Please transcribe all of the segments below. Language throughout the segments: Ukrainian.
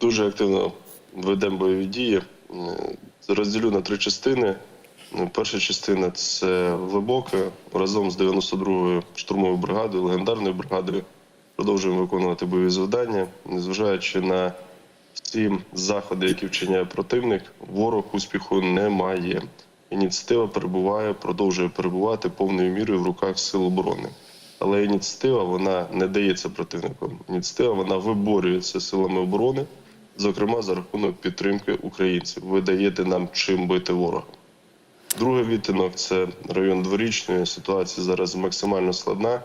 Дуже активно ведемо бойові дії. Е, Розділю на три частини. Е, Перша частина це глибока. Разом з 92-ю штурмовою бригадою, легендарною бригадою, продовжуємо виконувати бойові завдання, незважаючи на всі заходи, які вчиняє противник, ворог успіху не має. Ініціатива перебуває, продовжує перебувати повною мірою в руках сил оборони. Але ініціатива вона не дається противником. Ініціатива вона виборюється силами оборони, зокрема за рахунок підтримки українців. Ви даєте нам чим бити ворога. Другий відтинок це район дворічної. Ситуація зараз максимально складна.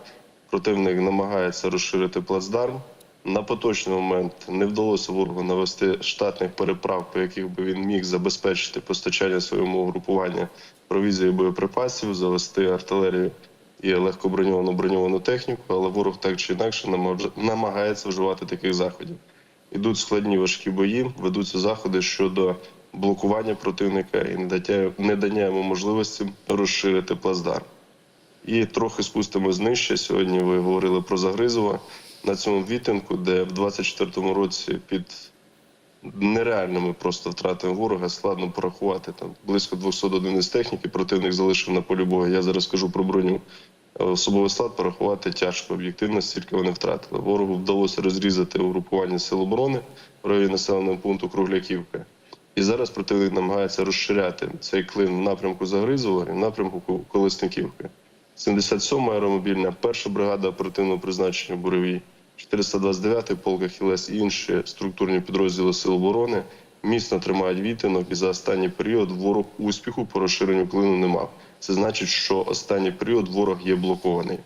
Противник намагається розширити плацдарм. На поточний момент не вдалося ворогу навести штатних переправ, по яких би він міг забезпечити постачання своєму угрупуванню провізії боєприпасів, завести артилерію і легкоброньовану броньовану техніку, але ворог так чи інакше намаг- намагається вживати таких заходів. Ідуть складні важкі бої, ведуться заходи щодо блокування противника і недаття- недання йому можливості розширити плацдарм. І трохи спустимось нижче. Сьогодні ви говорили про Загризово на цьому відтинку, де в 24-му році під нереальними просто втратами ворога складно порахувати там близько 200 одиниць техніки. Противник залишив на полі бою. Я зараз кажу про броню. Особовий склад порахувати тяжко об'єктивно, стільки вони втратили. Ворогу вдалося розрізати угрупування сил оборони в районі населеного пункту Кругляківка. І зараз противник намагається розширяти цей клин в напрямку Загризова і в напрямку Колесниківки. 77 аеромобільна, перша бригада оперативного призначення Буревій, 429-й полк Ахілес і інші структурні підрозділи Сил оборони міцно тримають відтинок, і за останній період ворог успіху по розширенню клину не мав. Це значить, що останній період ворог є блокований.